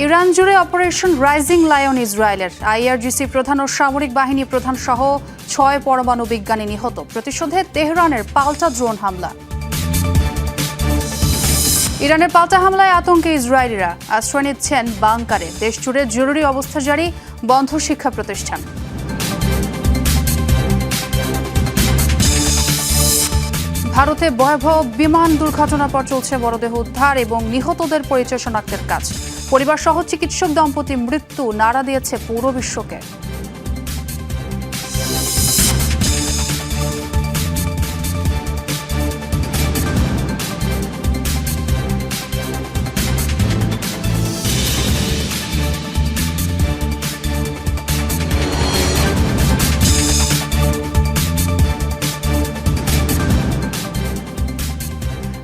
Iran জুড়ে operation rising lion ইসরায়েলের। IRGC প্রধান ও সামরিক বাহিনী প্রধান সহ ছয় পরমাণু বিজ্ঞানী নিহত। প্রতিশোধে তেহরানের পাল্টা ড্রোন হামলা। ইরানের পাল্টা হামলায় আতঙ্কে ইসরায়েলিরা। আশ্রয় নিচ্ছেন বাংকারে। দেশ জুড়ে জরুরি অবস্থা জারি বন্ধ শিক্ষা প্রতিষ্ঠান। ভারতে ভয়াবহ বিমান দুর্ঘটনার পর চলছে মরদেহ উদ্ধার এবং নিহতদের পরিচয় শনাক্তের কাজ। পরিবার সহ চিকিৎসক দম্পতি মৃত্যু নাড়া দিয়েছে পুরো বিশ্বকে।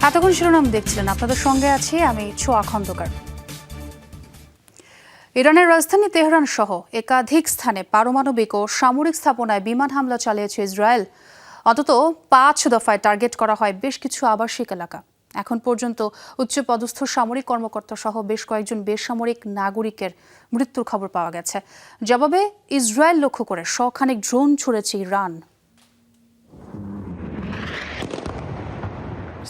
এতক্ষণ শিরোনাম দেখছিলেন। আপনাদের সঙ্গে আছি আমি ছোয়া খন্দকার। ইরানের রাজধানী তেহরান সহ একাধিক স্থানে পারমাণবিক ও সামরিক স্থাপনায় বিমান হামলা চালিয়েছে ইসরায়েল। অন্তত পাঁচ দফায় টার্গেট করা হয় বেশ কিছু আবাসিক এলাকা। এখন পর্যন্ত উচ্চপদস্থ সামরিক কর্মকর্তা সহ বেশ কয়েকজন বেসামরিক নাগরিকের মৃত্যুর খবর পাওয়া গেছে। জবাবে ইসরায়েল লক্ষ্য করে শখানেক ড্রোন ছুড়েছে ইরান।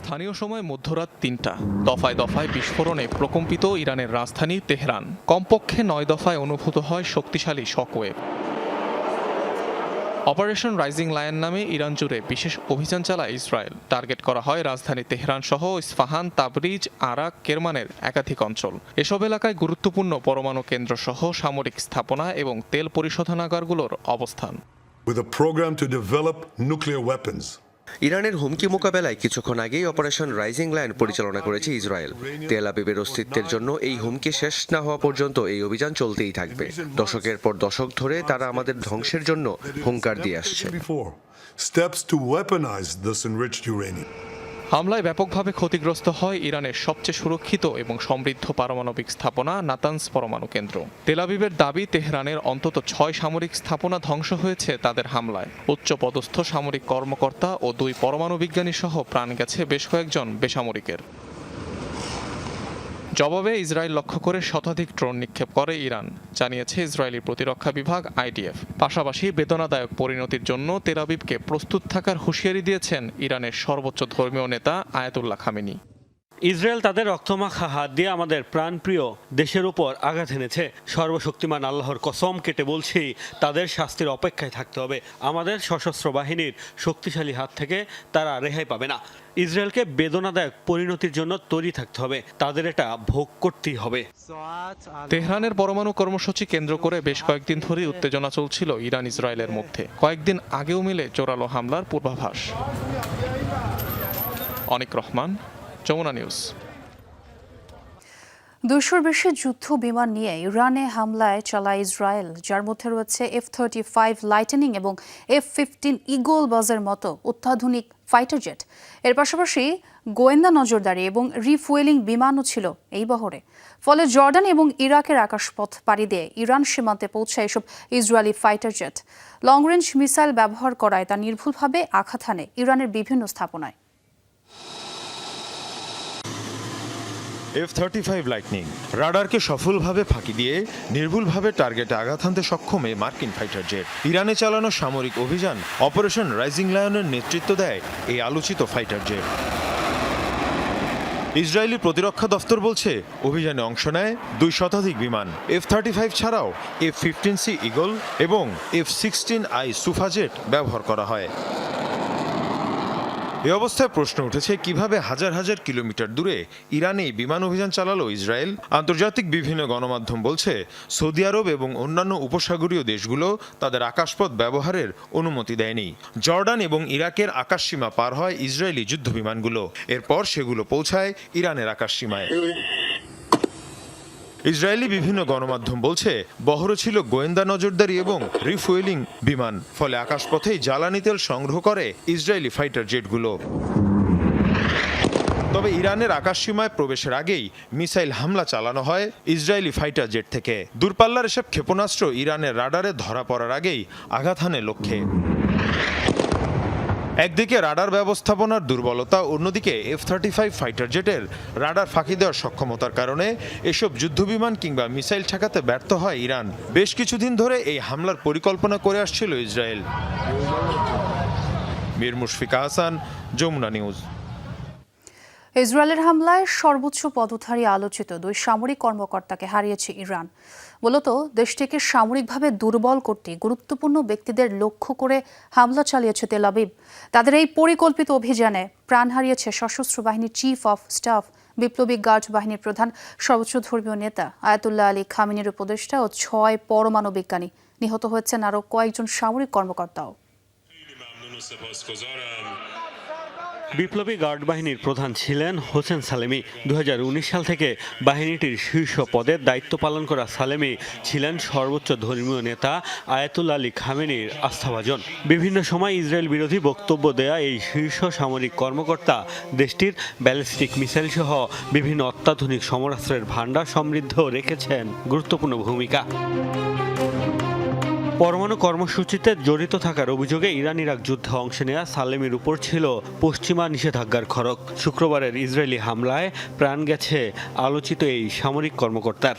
স্থানীয় সময় মধ্যরাত তিনটা। দফায় দফায় বিস্ফোরণে প্রকম্পিত ইরানের রাজধানী তেহরান। কমপক্ষে নয় দফায় অনুভূত হয় শক্তিশালী শকওয়েভ। অপারেশন রাইজিং লায়ন নামে ইরান জুড়ে বিশেষ অভিযান চালায় ইসরায়েল। টার্গেট করা হয় রাজধানী তেহরান সহ ইস্পাহান তাবরিজ আরাক কেরমানের একাধিক অঞ্চল। এসব এলাকায় গুরুত্বপূর্ণ পরমাণু কেন্দ্র সহ সামরিক স্থাপনা এবং তেল পরিশোধনাগারগুলোর অবস্থান। With a program to develop nuclear weapons. ইরানের হুমকি মোকাবেলায় কিছুক্ষণ আগেই অপারেশন রাইজিং লাইন পরিচালনা করেছে ইসরায়েল। তেল আবিবের অস্তিত্বের জন্য এই হুমকি শেষ না হওয়া পর্যন্ত এই অভিযান চলতেই থাকবে। দশকের পর দশক ধরে তারা আমাদের ধ্বংসের জন্য হুঙ্কার দিয়ে আসছে। হামলায় ব্যাপকভাবে ক্ষতিগ্রস্ত হয় ইরানের সবচেয়ে সুরক্ষিত এবং সমৃদ্ধ পারমাণবিক স্থাপনা নাতানস পরমাণু কেন্দ্র। তেলাবিবের দাবি, তেহরানের অন্তত ছয় সামরিক স্থাপনা ধ্বংস হয়েছে তাদের হামলায়। উচ্চ পদস্থ সামরিক কর্মকর্তা ও দুই পরমাণু বিজ্ঞানী সহ প্রাণ গেছে বেশ কয়েকজন বেসামরিকের। জবাবে ইসরায়েল লক্ষ্য করে শতাধিক ড্রোন নিক্ষেপ করে ইরান, জানিয়েছে ইসরায়েলি প্রতিরক্ষা বিভাগ আইডিএফ পাশাপাশি বেদনাদায়ক পরিণতির জন্য তেলাবিবকে প্রস্তুত থাকার হুঁশিয়ারি দিয়েছেন ইরানের সর্বোচ্চ ধর্মীয় নেতা আয়াতুল্লাহ খামেনি। ইসরায়েল তাদের রক্তমাখা হাত দিয়ে আমাদের প্রাণপ্রিয় দেশের উপর আঘাত এনেছে। সর্বশক্তিমান আল্লাহর কসম কেটে বলছি, তাদের শাস্তির অপেক্ষায় থাকতে হবে। আমাদের সশস্ত্র বাহিনীর শক্তিশালী হাত থেকে তারা রেহাই পাবে না। ইসরায়েলকে বেদনাদায়ক পরিণতির জন্য তৈরি থাকতে হবে। তাদের এটা ভোগ করতেই হবে। তেহরানের পরমাণু কর্মসূচি কেন্দ্র করে বেশ কয়েকদিন ধরেই উত্তেজনা চলছিল ইরান ইসরায়েলের মধ্যে। কয়েকদিন আগেও মিলে জোরালো হামলার পূর্বাভাস। অনিক রহমান যমুনা নিউজ। দুশোর বেশি যুদ্ধ বিমান নিয়ে ইরানে হামলায় চালায় ইসরায়েল যার মধ্যে রয়েছে এফ থার্টি ফাইভ লাইটেনিং এবং এফ ফিফটিন ইগল বাজের মতো অত্যাধুনিক ফাইটার জেট এর পাশাপাশি গোয়েন্দা নজরদারি এবং রিফুয়েলিং বিমানও ছিল এই বহরে। ফলে জর্ডান এবং ইরাকের আকাশপথ পাড়ি দিয়ে ইরান সীমান্তে পৌঁছায় এসব Israeli fighter jet long range missile ব্যবহার করায় তা নির্ভুলভাবে আঘাত হানে ইরানের বিভিন্ন স্থাপনায়। এফ থার্টি ফাইভ লাইটনিং রাডারকে সফলভাবে ফাঁকি দিয়ে নির্ভুলভাবে টার্গেটে আঘাত হানতে সক্ষম এই মার্কিন ফাইটার জেট ইরানে চালানো সামরিক অভিযান অপারেশন রাইজিং লায়নের নেতৃত্ব দেয় এই আলোচিত ফাইটার জেট ইসরায়েলি প্রতিরক্ষা দফতর বলছে, অভিযানে অংশ নেয় দুই শতাধিক বিমান এফ থার্টি ফাইভ ছাড়াও এফ ফিফটিন সি ইগল এবং F sixteen I Sufa jet ব্যবহার করা হয়। এ অবস্থায় প্রশ্ন উঠেছে, কীভাবে হাজার হাজার কিলোমিটার দূরে ইরানে বিমান অভিযান চালালো ইসরায়েল? আন্তর্জাতিক বিভিন্ন গণমাধ্যম বলছে, সৌদি আরব এবং অন্যান্য উপসাগরীয় দেশগুলো তাদের আকাশপথ ব্যবহারের অনুমতি দেয়নি। জর্ডান এবং ইরাকের আকাশসীমা পার হয় ইসরায়েলি যুদ্ধ বিমানগুলো এরপর সেগুলো পৌঁছায় ইরানের আকাশসীমায়। ইসরায়েলি বিভিন্ন গণমাধ্যম বলছে বহরে ছিল গোয়েন্দা নজরদারি এবং রিফুয়েলিং বিমান, ফলে আকাশপথেই জ্বালানি তেল সংগ্রহ করে ইসরায়েলি ফাইটার জেটগুলো। তবে ইরানের আকাশসীমায় প্রবেশের আগেই মিসাইল হামলা চালানো হয় ইসরায়েলি ফাইটার জেট থেকে। দূরপাল্লার এসব ক্ষেপণাস্ত্র ইরানের রাডারে ধরা পড়ার আগেই আঘাত হানে লক্ষ্যে। একদিকে রাডার ব্যবস্থাপনার দুর্বলতা, অন্যদিকে এফ থার্টি ফাইভ ফাইটার জেটের রাডার ফাঁকি দেওয়ার সক্ষমতার কারণে এসব যুদ্ধবিমান কিংবা মিসাইল ঠেকাতে ব্যর্থ হয় ইরান। বেশ কিছুদিন ধরে এই হামলার পরিকল্পনা করে আসছিল ইসরায়েল। মীর মুশফিকা হাসান যমুনা নিউজ। ইসরায়েলের হামলায় সর্বোচ্চ পদধারী আলোচিত দুই সামরিক কর্মকর্তাকে হারিয়েছে ইরান। মূলত দেশটিকে সামরিকভাবে দুর্বল করতে গুরুত্বপূর্ণ ব্যক্তিদের লক্ষ্য করে হামলা চালিয়েছে তেল আবিব। তাদের এই পরিকল্পিত অভিযানে প্রাণ হারিয়েছে সশস্ত্র বাহিনীর চিফ অফ স্টাফ বিপ্লবী গার্ড বাহিনীর প্রধান, সর্বোচ্চ ধর্মীয় নেতা আয়াতুল্লাহ আলী খামিনের উপদেষ্টা ও ছয় পরমাণু বিজ্ঞানী নিহত হয়েছেন আরও কয়েকজন সামরিক কর্মকর্তাও। বিপ্লবী গার্ড বাহিনীর প্রধান ছিলেন হোসেন সালেমি। দু হাজার উনিশ সাল থেকে বাহিনীটির শীর্ষ পদের দায়িত্ব পালন করা সালেমি ছিলেন সর্বোচ্চ ধর্মীয় নেতা আয়াতুল আলী খামেনির আস্থাভাজন। বিভিন্ন সময় ইসরায়েল বিরোধী বক্তব্য দেয়া এই শীর্ষ সামরিক কর্মকর্তা দেশটির ব্যালিস্টিক মিসাইল সহ বিভিন্ন অত্যাধুনিক সমরাস্ত্রের ভাণ্ডার সমৃদ্ধ রেখেছেন গুরুত্বপূর্ণ ভূমিকা। পরমাণু কর্মসূচিতে জড়িত থাকার অভিযোগে ইরান ইরাক যুদ্ধে অংশ নেওয়া সালেমের উপর ছিল পশ্চিমা নিষেধাজ্ঞার খড়ক শুক্রবারের ইসরায়েলি হামলায় প্রাণ গেছে আলোচিত এই সামরিক কর্মকর্তার।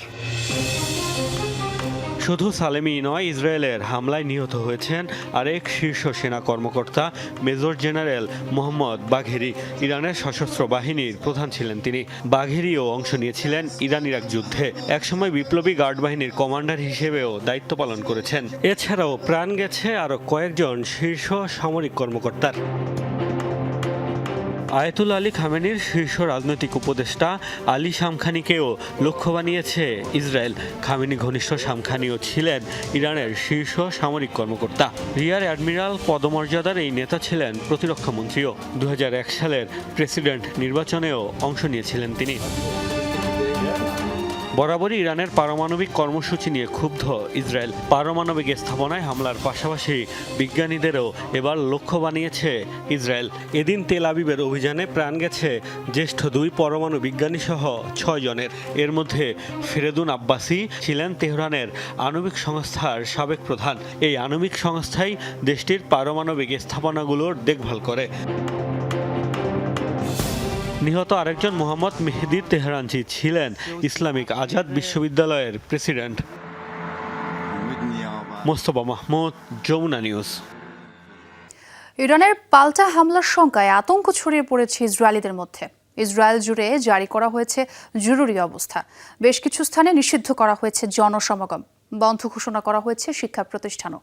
শুধু সালেমি নয়, ইসরায়েলের হামলায় নিহত হয়েছেন আরেক শীর্ষ সেনা কর্মকর্তা, মেজর জেনারেল মোহাম্মদ বাঘেরি। ইরানের সশস্ত্র বাহিনীর প্রধান ছিলেন তিনি। বাঘেরিও অংশ নিয়েছিলেন ইরান ইরাক যুদ্ধে। একসময় বিপ্লবী গার্ড বাহিনীর কমান্ডার হিসেবেও দায়িত্ব পালন করেছেন। এছাড়াও প্রাণ গেছে আরও কয়েকজন শীর্ষ সামরিক কর্মকর্তার। আয়াতুল আলী খামেনির শীর্ষ রাজনৈতিক উপদেষ্টা আলী শামখানিকেও লক্ষ্য বানিয়েছে ইসরায়েল। খামেনি ঘনিষ্ঠ শামখানিও ছিলেন ইরানের শীর্ষ সামরিক কর্মকর্তা। রিয়ার অ্যাডমিরাল পদমর্যাদার এই নেতা ছিলেন প্রতিরক্ষা মন্ত্রীও। দু হাজার এক সালের প্রেসিডেন্ট নির্বাচনেও অংশ নিয়েছিলেন তিনি। বরাবরই ইরানের পারমাণবিক কর্মসূচি নিয়ে ক্ষুব্ধ ইসরায়েল। পারমাণবিক স্থাপনায় হামলার পাশাপাশি বিজ্ঞানীদেরও এবার লক্ষ্য বানিয়েছে ইসরায়েল। এদিন তেল আবিবের অভিযানে প্রাণ গেছে জ্যেষ্ঠ দুই পরমাণু বিজ্ঞানী সহ ছয় জনের। এর মধ্যে ফেরেদুন আব্বাসি ছিলেন তেহরানের আণবিক সংস্থার সাবেক প্রধান। এই আণবিক সংস্থাই দেশটির পারমাণবিক স্থাপনাগুলোর দেখভাল করে। নিহত আরেকজন মোহাম্মদ মেহেদি তেহরানজি ছিলেন ইসলামিক আজাদ বিশ্ববিদ্যালয়ের প্রেসিডেন্ট। মোস্তফা মাহমুদ, যমুনা নিউজ। ইরানের পাল্টা হামলার শঙ্কায় আতঙ্ক ছড়িয়ে পড়েছে ইসরায়েলিদের মধ্যে। ইসরায়েল জুড়ে জারি করা হয়েছে জরুরি অবস্থা। বেশ কিছু স্থানে নিষিদ্ধ করা হয়েছে জনসমাগম। বন্ধ ঘোষণা করা হয়েছে শিক্ষা প্রতিষ্ঠানও।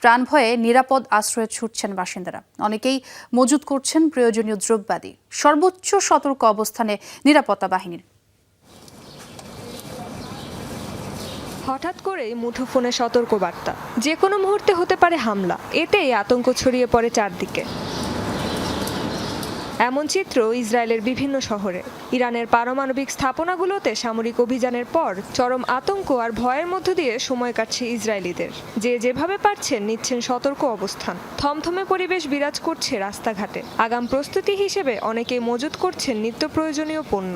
প্রাণ ভয়ে নিরাপদ আশ্রয়ে ছুটছেন বাসিন্দারা। অনেকেই মজুত করছেন প্রয়োজনীয় দ্রব্যাদি। সর্বোচ্চ সতর্ক অবস্থানে নিরাপত্তা বাহিনীর। হঠাৎ করেই মুঠোফোনে সতর্কবার্তা। যে কোনো মুহূর্তে হতে পারে হামলা। এতেই আতঙ্ক ছড়িয়ে পড়ে চারদিকে। এমন চিত্র ইসরায়েলের বিভিন্ন শহরে। ইরানের পারমাণবিক স্থাপনাগুলোতে সামরিক অভিযানের পর চরম আতঙ্ক আর ভয়ের মধ্য দিয়ে সময় কাটছে ইসরায়েলিদের। যে যেভাবে পারছেন নিচ্ছেন সতর্ক অবস্থান। থমথমে পরিবেশ বিরাজ করছে রাস্তাঘাটে। আগাম প্রস্তুতি হিসেবে অনেকে মজুত করছেন নিত্য প্রয়োজনীয় পণ্য।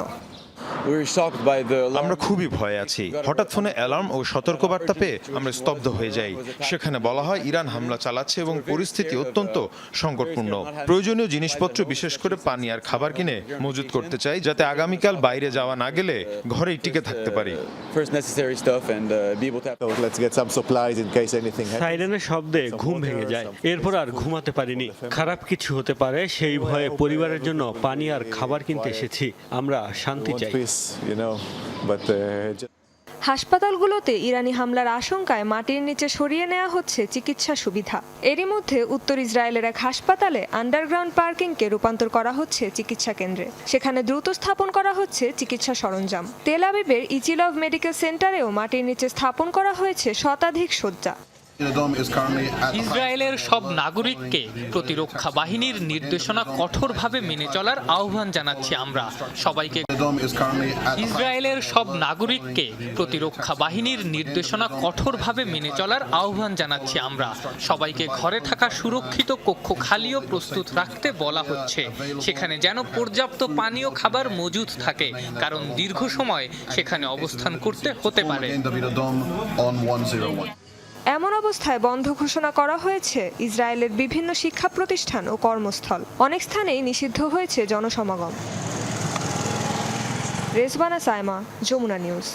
আমরা খুবই ভয়ে আছি। হঠাৎ ফোনে অ্যালার্ম ও সতর্কবার্তা পেয়ে আমরা স্তব্ধ হয়ে যাই। সেখানে বলা হয় ইরান হামলা চালাচ্ছে এবং পরিস্থিতি অত্যন্ত সংকটপূর্ণ। প্রয়োজনীয় জিনিসপত্র বিশেষ করে পানি আর খাবার কিনে মজুত করতে চাই যাতে আগামীকাল বাইরে যাওয়া না গেলে ঘরেই টিকে থাকতে পারি। Uh. সাইরেনের শব্দে ঘুম ভেঙে যায়। এরপর আর ঘুমাতে পারিনি। খারাপ কিছু হতে পারে সেই ভয়ে পরিবারের জন্য পানি আর খাবার কিনতে এসেছি। আমরা শান্তি চাই। Peace, you know, but uh, হাসপাতালগুলোতে ইরানি হামলার আশঙ্কায় মাটির নিচে সরিয়ে নেওয়া হচ্ছে চিকিৎসা সুবিধা। এরই মধ্যে উত্তর ইসরায়েলের এক হাসপাতালে আন্ডারগ্রাউন্ড পার্কিংকে রূপান্তর করা হচ্ছে চিকিৎসা কেন্দ্রে। সেখানে দ্রুত স্থাপন করা হচ্ছে চিকিৎসা সরঞ্জাম। তেল আবিবের ইচিলভ মেডিকেল সেন্টারেও মাটির নিচে স্থাপন করা হয়েছে শতাধিক শয্যা। ইসরায়েলের সব নাগরিককে প্রতিরক্ষা বাহিনীর নির্দেশনা কঠোরভাবে মেনে চলার আহ্বান জানাচ্ছি আমরা সবাইকে। ইসরায়েলের সব নাগরিককে প্রতিরক্ষা বাহিনীর নির্দেশনা কঠোরভাবে মেনে চলার আহ্বান জানাচ্ছি আমরা। সবাইকে ঘরে থাকা সুরক্ষিত কক্ষ খালিও প্রস্তুত রাখতে বলা হচ্ছে। সেখানে যেন পর্যাপ্ত পানীয় খাবার মজুদ থাকে কারণ দীর্ঘ সময় সেখানে অবস্থান করতে হতে পারে। এমন অবস্থায় বন্ধ ঘোষণা করা হয়েছে ইসরায়েলের বিভিন্ন শিক্ষা প্রতিষ্ঠান ও কর্মস্থল। অনেক স্থানেই নিষিদ্ধ হয়েছে জনসমাগম। রেজবানা সাইমা, যমুনা নিউজ।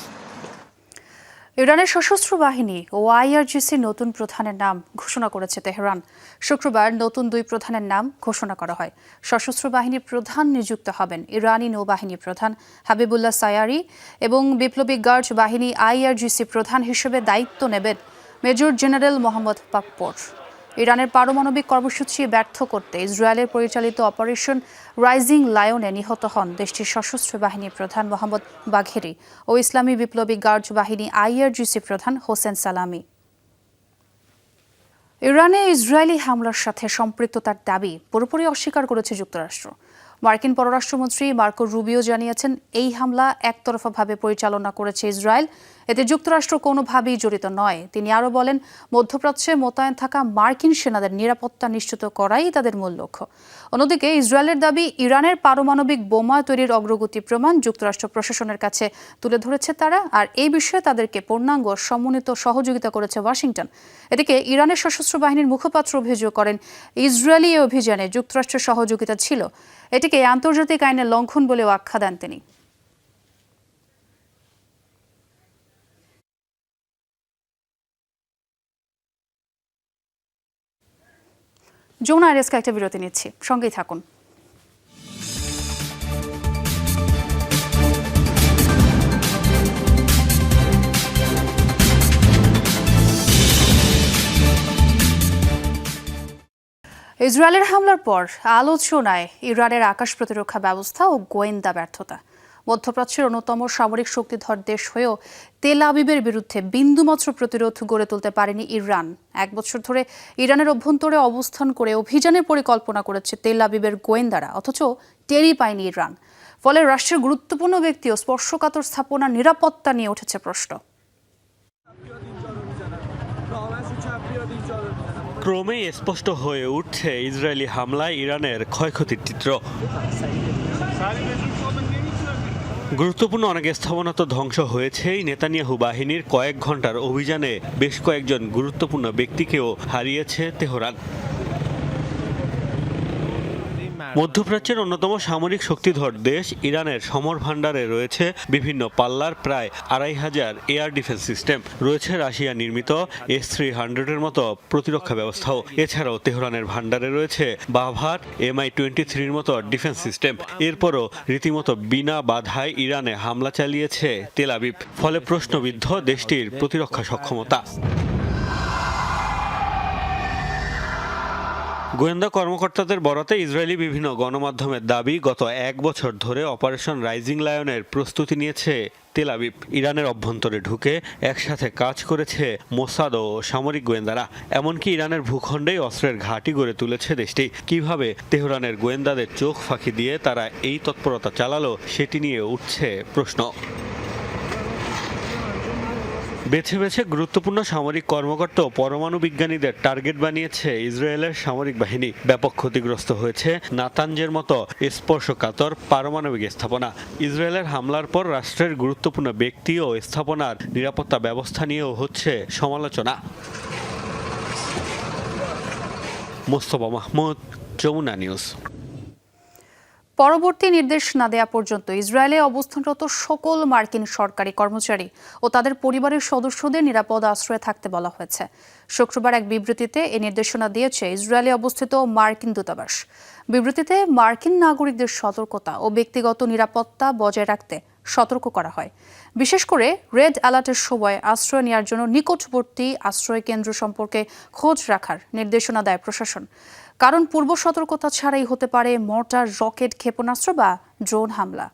ইরানের সশস্ত্র বাহিনী ও আইআরজিসির নতুন প্রধানের নাম ঘোষণা করেছে তেহরান। শুক্রবার নতুন দুই প্রধানের নাম ঘোষণা করা হয়। সশস্ত্র বাহিনীর প্রধান নিযুক্ত হবেন ইরানি নৌবাহিনী প্রধান হাবিবুল্লাহ সায়ারি এবং বিপ্লবী গার্ড বাহিনী আইআরজিসি প্রধান হিসেবে দায়িত্ব নেবেন মেজর জেনারেল মোহাম্মদ পাকপোর ইরানের পারমাণবিক কর্মসূচি ব্যর্থ করতে ইসরায়েলের পরিচালিত অপারেশন রাইজিং লায়নে নিহত হন দেশটির সশস্ত্র বাহিনীর প্রধান মোহাম্মদ বাঘেরি ও ইসলামী বিপ্লবী গার্ড বাহিনী আইআরজিসি প্রধান হোসেন সালামি। ইরানে ইসরায়েলি হামলার সাথে সম্পৃক্ততার দাবি পুরোপুরি অস্বীকার করেছে যুক্তরাষ্ট্র। মার্কিন পররাষ্ট্রমন্ত্রী মার্কো রুবিও জানিয়েছেন, এই হামলা একতরফাভাবে পরিচালনা করেছে ইসরায়েল এতে যুক্তরাষ্ট্র কোনোভাবেই জড়িত নয়। তিনি আরও বলেন, মধ্যপ্রাচ্যে মোতায়েন থাকা মার্কিন সেনাদের নিরাপত্তা নিশ্চিত করাই তাদের মূল লক্ষ্য। অন্যদিকে ইসরায়েলের দাবি, ইরানের পারমাণবিক বোমা তৈরির অগ্রগতি প্রমাণ যুক্তরাষ্ট্র প্রশাসনের কাছে তুলে ধরেছে তারা, আর এই বিষয়ে তাদেরকে পূর্ণাঙ্গ সমন্বিত সহযোগিতা করেছে ওয়াশিংটন। এদিকে ইরানের সশস্ত্র বাহিনীর মুখপাত্র অভিযোগ করেন, ইসরায়েলি অভিযানে যুক্তরাষ্ট্রের সহযোগিতা ছিল। এটিকে আন্তর্জাতিক আইনের লঙ্ঘন বলেও আখ্যা দেন তিনি। যৌন আইরেসকে একটা বিরতি নিচ্ছি। সঙ্গেই থাকুন। ইসরায়েলের হামলার পর আলোচনায় ইরানের আকাশ প্রতিরক্ষা ব্যবস্থা ও গোয়েন্দা ব্যর্থতা। মধ্যপ্রাচ্যের অন্যতম সামরিক শক্তিধর দেশ হয়েও তেল আবিবের বিরুদ্ধে বিন্দুমাত্র প্রতিরোধ গড়ে তুলতে পারেনি ইরান। এক বছর ধরে ইরানের অভ্যন্তরে অবস্থান করে অভিযানের পরিকল্পনা করেছে তেল আবিবের গোয়েন্দারা, অথচ টেরই পায়নি ইরান। ফলে রাষ্ট্রের গুরুত্বপূর্ণ ব্যক্তি ও স্পর্শকাতর স্থাপনার নিরাপত্তা নিয়ে উঠেছে প্রশ্ন। ক্রমেই স্পষ্ট হয়ে উঠছে ইসরায়েলি হামলায় ইরানের ক্ষয়ক্ষতির চিত্র। গুরুত্বপূর্ণ অনেক স্থাপনা তো ধ্বংস হয়েছেই। নেতানিয়াহু বাহিনীর কয়েক ঘণ্টার অভিযানে বেশ কয়েকজন গুরুত্বপূর্ণ ব্যক্তিকেও হারিয়েছে তেহরান। মধ্যপ্রাচ্যের অন্যতম সামরিক শক্তিধর দেশ ইরানের সমর ভাণ্ডারে রয়েছে বিভিন্ন পাল্লার প্রায় আড়াই হাজার এয়ার ডিফেন্স সিস্টেম। রয়েছে রাশিয়া নির্মিত এস থ্রি হান্ড্রেডের মতো প্রতিরক্ষা ব্যবস্থাও। এছাড়াও তেহরানের ভাণ্ডারে রয়েছে বাভার এমআই টোয়েন্টি থ্রির মতো ডিফেন্স সিস্টেম। এরপরও রীতিমতো বিনা বাধায় ইরানে হামলা চালিয়েছে তেল আবিব। ফলে প্রশ্নবিদ্ধ দেশটির প্রতিরক্ষা সক্ষমতা। গোয়েন্দা কর্মকর্তাদের বরাতে ইসরায়েলি বিভিন্ন গণমাধ্যমের দাবি গত এক বছর ধরে অপারেশন রাইজিং লায়নের প্রস্তুতি নিয়েছে তেল আবিব। ইরানের অভ্যন্তরে ঢুকে একসাথে কাজ করেছে মোসাদ ও সামরিক গোয়েন্দারা। এমনকি ইরানের ভূখণ্ডেই অস্ত্রের ঘাঁটি গড়ে তুলেছে দেশটি। কীভাবে তেহরানের গোয়েন্দাদের চোখ ফাঁকি দিয়ে তারা এই তৎপরতা চালালো, সেটি নিয়ে উঠছে প্রশ্ন। বেছে বেছে গুরুত্বপূর্ণ সামরিক কর্মকর্তা ও পরমাণু বিজ্ঞানীদের টার্গেট বানিয়েছে ইসরায়েলের সামরিক বাহিনী। ব্যাপক ক্ষতিগ্রস্ত হয়েছে নাতাঞ্জের মতো স্পর্শকাতর পারমাণবিক স্থাপনা। ইসরায়েলের হামলার পর রাষ্ট্রের গুরুত্বপূর্ণ ব্যক্তি ও স্থাপনার নিরাপত্তা ব্যবস্থা নিয়েও হচ্ছে সমালোচনা। মোস্তফা মাহমুদ, যমুনা নিউজ। পরবর্তী নির্দেশ না দেয়া পর্যন্ত ইসরায়েলে অবস্থানরত সকল মার্কিন সরকারি কর্মচারী ও তাদের পরিবারের সদস্যদের নিরাপদ আশ্রয়ে থাকতে বলা হয়েছে। শুক্রবার এক বিবৃতিতে এ নির্দেশনা দিয়েছে ইসরায়েলে অবস্থিত মার্কিন দূতাবাস। বিবৃতিতে মার্কিন নাগরিকদের সতর্কতা ও ব্যক্তিগত নিরাপত্তা বজায় রাখতে সতর্ক করা হয়। বিশেষ করে রেড অ্যালার্টের সময় আশ্রয় নেওয়ার জন্য নিকটবর্তী আশ্রয় কেন্দ্র সম্পর্কে খোঁজ রাখার নির্দেশনা দেয় প্রশাসন। কারণ পূর্ব সতর্কতা ছাড়াই হতে পারে মর্টার রকেট ক্ষেপণাস্ত্র বা ড্রোন হামলা।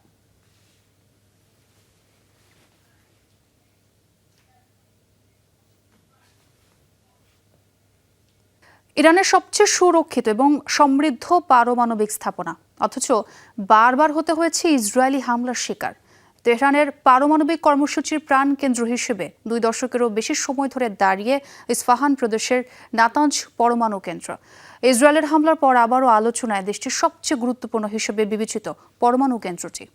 ইরানের সবচেয়ে সুরক্ষিত এবং সমৃদ্ধ পারমাণবিক স্থাপনা, অথচ বারবার হতে হয়েছে ইসরায়েলি হামলার শিকার। তেহরানের পারমাণবিক কর্মসূচির প্রাণ কেন্দ্র হিসেবে দুই দশকেরও বেশি সময় ধরে দাঁড়িয়ে ইস্ফাহান প্রদেশের নাতাঞ্জ পরমাণু কেন্দ্র। ইসরায়েলের হামলার পর আবারও আলোচনায় দেশটির সবচেয়ে গুরুত্বপূর্ণ হিসেবে বিবেচিত পরমাণু কেন্দ্রটি।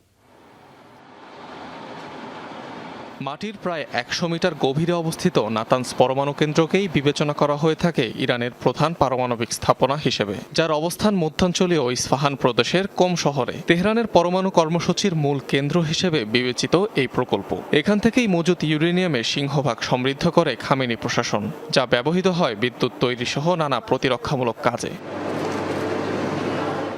মাটির প্রায় একশো মিটার গভীরে অবস্থিত নাতানস পরমাণু কেন্দ্রকেই বিবেচনা করা হয়ে থাকে ইরানের প্রধান পারমাণবিক স্থাপনা হিসেবে, যার অবস্থান মধ্যাঞ্চলীয় ইস্পাহান প্রদেশের কোম শহরে। তেহরানের পরমাণু কর্মসূচির মূল কেন্দ্র হিসেবে বিবেচিত এই প্রকল্প। এখান থেকেই মজুত ইউরেনিয়ামের সিংহভাগ সমৃদ্ধ করে খামেনি প্রশাসন, যা ব্যবহৃত হয় বিদ্যুৎ তৈরি সহ নানা প্রতিরক্ষামূলক কাজে।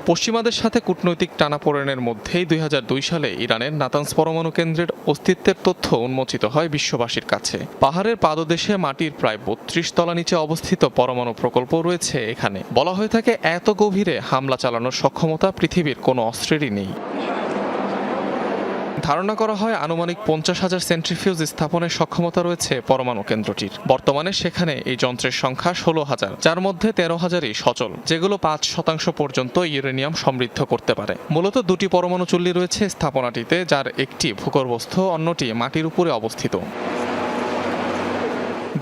পশ্চিমাদের সাথে কূটনৈতিক টানাপোড়েনের মধ্যেই দুই হাজার দুই সালে ইরানের নাতানস পরমাণু কেন্দ্রের অস্তিত্বের তথ্য উন্মোচিত হয় বিশ্ববাসীর কাছে। পাহাড়ের পাদদেশে মাটির প্রায় বত্রিশ তলা নিচে অবস্থিত পরমাণু প্রকল্প রয়েছে এখানে। বলা হয়ে থাকে, এত গভীরে হামলা চালানোর সক্ষমতা পৃথিবীর কোনো অস্ত্রেরই নেই। ধারণা করা হয় আনুমানিক পঞ্চাশ হাজার সেন্ট্রিফিউজ স্থাপনের সক্ষমতা রয়েছে পরমাণু কেন্দ্রটির। বর্তমানে সেখানে এই যন্ত্রের সংখ্যা ষোলো হাজার, যার মধ্যে তেরো হাজারই সচল, যেগুলো পাঁচ শতাংশ পর্যন্ত ইউরেনিয়াম সমৃদ্ধ করতে পারে। মূলত দুটি পরমাণু চুল্লি রয়েছে স্থাপনাটিতে, যার একটি ভূগর্ভস্থ, অন্যটি মাটির উপরে অবস্থিত।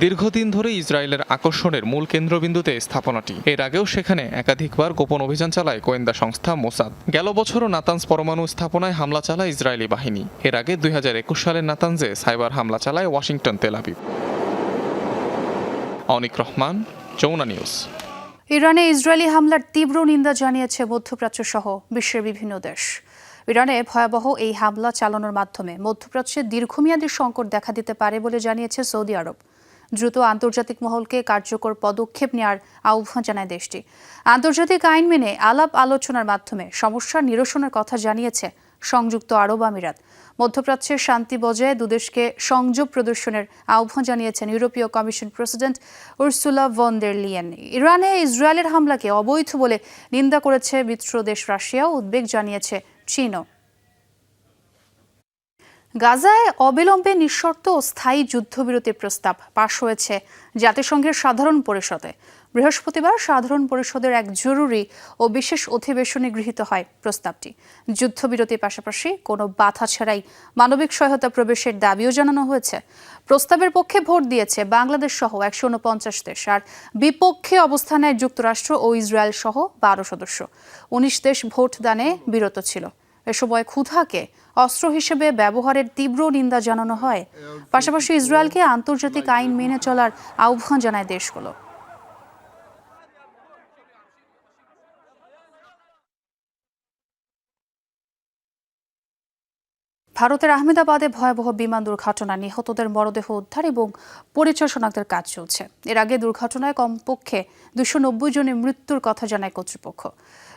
দীর্ঘদিন ধরে ইসরায়েলের আকর্ষণের মূল কেন্দ্রবিন্দুতে স্থাপনাটি। এর আগেও সেখানে একাধিকবার গোপন অভিযান চালায় গোয়েন্দা সংস্থা মোসাদ। গেল বছরও নাতানস পরমাণু স্থাপনায় হামলা চালায় ইসরায়েলি বাহিনী। এর আগে দুই সালের নাতানজে সাইবার হামলা চালায় Washington Tel Aviv Anik Rahman, Jamuna news. ইরানে ইসরায়েলি হামলার তীব্র নিন্দা জানিয়েছে মধ্যপ্রাচ্য সহ বিশ্বের বিভিন্ন দেশ। ইরানে ভয়াবহ এই হামলা চালানোর মাধ্যমে মধ্যপ্রাচ্যে দীর্ঘমেয়াদী সংকট দেখা দিতে পারে বলে জানিয়েছে সৌদি আরব। দ্রুত আন্তর্জাতিক মহলকে কার্যকর পদক্ষেপ নেওয়ার আহ্বান জানায় দেশটি। আন্তর্জাতিক আইন মেনে আলাপ আলোচনার মাধ্যমে সমস্যার নিরসনের কথা জানিয়েছে সংযুক্ত আরব আমিরাত। মধ্যপ্রাচ্যের শান্তি বজায় দুদেশকে সংযোগ প্রদর্শনের আহ্বান জানিয়েছেন ইউরোপীয় commission president Ursula von der Leyen. ইরানে ইসরায়েলের হামলাকে অবৈধ বলে নিন্দা করেছে মিত্র দেশ রাশিয়াও, উদ্বেগ জানিয়েছে চীনও। গাজায় অবিলম্বে নিঃশর্ত ও স্থায়ী যুদ্ধবিরতির প্রস্তাব পাশ হয়েছে জাতিসংঘের সাধারণ পরিষদে। বৃহস্পতিবার সাধারণ পরিষদের এক জরুরি ও বিশেষ অধিবেশনে গৃহীত হয় প্রস্তাবটি। যুদ্ধবিরতির পাশাপাশি কোনো বাধা ছাড়াই মানবিক সহায়তা প্রবেশের দাবিও জানানো হয়েছে। প্রস্তাবের পক্ষে ভোট দিয়েছে বাংলাদেশ সহ একশো উনপঞ্চাশ দেশ আর বিপক্ষে অবস্থানে যুক্তরাষ্ট্র ও ইসরায়েল সহ বারো সদস্য। উনিশ দেশ ভোট দানে বিরত ছিল। এ সময় ক্ষুধাকে অস্ত্র হিসেবে ব্যবহারের তীব্র নিন্দা জানানো হয়। পাশাপাশি ইসরায়েলকে আন্তর্জাতিক আইন মেনে চলার আহ্বান জানায় দেশগুলো। ভারতের আহমেদাবাদে ভয়াবহ বিমান দুর্ঘটনা, নিহতদের মরদেহ উদ্ধার এবং পরিচয় শনাক্তের কাজ চলছে। এর আগে দুর্ঘটনায় কমপক্ষে দুশো নব্বই জনের মৃত্যুর কথা জানায় কর্তৃপক্ষ।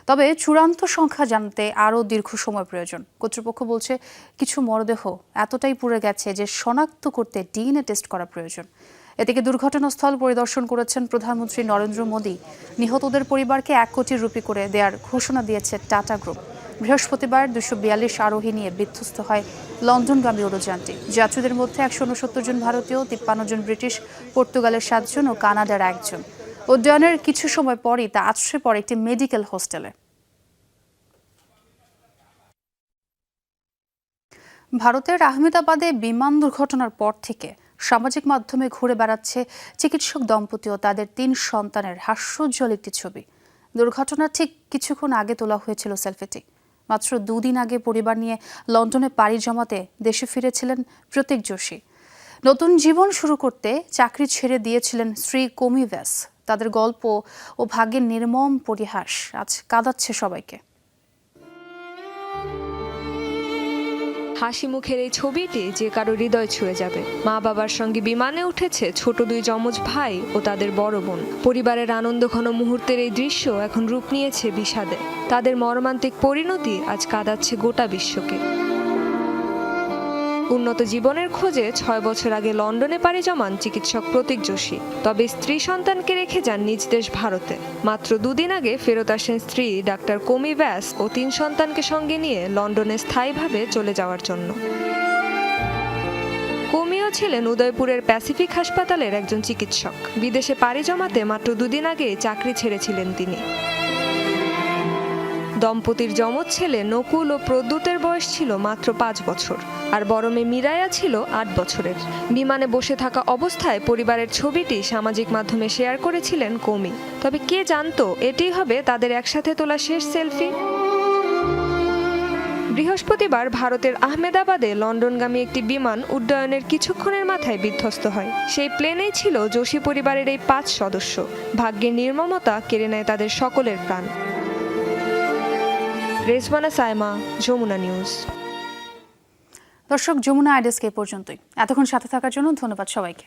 তবে চূড়ান্ত সংখ্যা জানতে আরও দীর্ঘ সময় প্রয়োজন। কর্তৃপক্ষ বলছে, কিছু মরদেহ এতটাই পুড়ে গেছে যে শনাক্ত করতে ডিএনএ টেস্ট করা প্রয়োজন। এদিকে দুর্ঘটনাস্থল পরিদর্শন করেছেন প্রধানমন্ত্রী নরেন্দ্র মোদী। নিহতদের পরিবারকে এক কোটি রুপি করে দেওয়ার ঘোষণা দিয়েছে টাটা গ্রুপ। বৃহস্পতিবার দুশো বিয়াল্লিশ আরোহী নিয়ে বিধ্বস্ত হয় লন্ডনগামী উড়োযানটি যাত্রীদের মধ্যে একশো উনসত্তর জন ভারতীয়, তিপ্পান্ন জন ব্রিটিশ, পর্তুগালের সাতজন ও কানাডার একজন। উড্ডয়নের কিছু সময় পরই তা আছড়ে পড়ে একটি মেডিকেল হোস্টেলে। ভারতের আহমেদাবাদে বিমান দুর্ঘটনার পর থেকে সামাজিক মাধ্যমে ঘুরে বেড়াচ্ছে চিকিৎসক দম্পতি ও তাদের তিন সন্তানের হাস্যোজ্জ্বল একটি ছবি। দুর্ঘটনার ঠিক কিছুক্ষণ আগে তোলা হয়েছিল সেলফিটি। মাত্র দুদিন আগে পরিবার নিয়ে লন্ডনে পাড়ি জমাতে দেশে ফিরেছিলেন প্রতীক যোশী। নতুন জীবন শুরু করতে চাকরি ছেড়ে দিয়েছিলেন শ্রী কমি ব্যাস। তাদের গল্প ও ভাগ্যের নির্মম পরিহাস আজ কাঁদাচ্ছে সবাইকে। হাসি মুখের এই ছবিটি যে কারও হৃদয় ছুঁয়ে যাবে। মা বাবার সঙ্গে বিমানে উঠেছে ছোট দুই যমজ ভাই ও তাদের বড় বোন। পরিবারের আনন্দ ঘন মুহূর্তের এই দৃশ্য এখন রূপ নিয়েছে বিষাদে। তাদের মর্মান্তিক পরিণতি আজ কাঁদাচ্ছে গোটা বিশ্বকে। উন্নত জীবনের খোঁজে ছয় বছর আগে লন্ডনে পাড়ি জমান চিকিৎসক প্রতীক যোশী। তবে স্ত্রী সন্তানকে রেখে যান নিজ দেশ ভারতে। মাত্র দুদিন আগে ফেরত আসেন স্ত্রী ডাক্তার কমি ব্যাস ও তিন সন্তানকে সঙ্গে নিয়ে লন্ডনে স্থায়ীভাবে চলে যাওয়ার জন্য। কমিও ছিলেন উদয়পুরের প্যাসিফিক হাসপাতালের একজন চিকিৎসক। বিদেশে পাড়ি জমাতে মাত্র দুদিন আগে চাকরি ছেড়েছিলেন তিনি। দম্পতির যমজ ছেলে নকুল ও প্রদ্যুতের বয়স ছিল মাত্র পাঁচ বছর। আর বড় মেয়ে মিরায়া ছিল আট বছরের। বিমানে বসে থাকা অবস্থায় পরিবারের ছবিটি সামাজিক মাধ্যমে শেয়ার করেছিলেন কমি। তবে কে জানতো, এটি হবে তাদের একসাথে তোলা শেষ সেলফি? বৃহস্পতিবার ভারতের আহমেদাবাদে লন্ডনগামী একটি বিমান উড্ডয়নের কিছুক্ষণের মাথায় বিধ্বস্ত হয়। সেই প্লেনেই ছিল যোশী পরিবারের এই পাঁচ সদস্য। ভাগ্যের নির্মমতা কেড়ে নেয় তাদের সকলের প্রাণ। রেজমানা সায়মা যমুনা নিউজ। দর্শক যমুনা আইডেস্কে এ পর্যন্তই। এতক্ষণ সাথে থাকার জন্য ধন্যবাদ সবাইকে।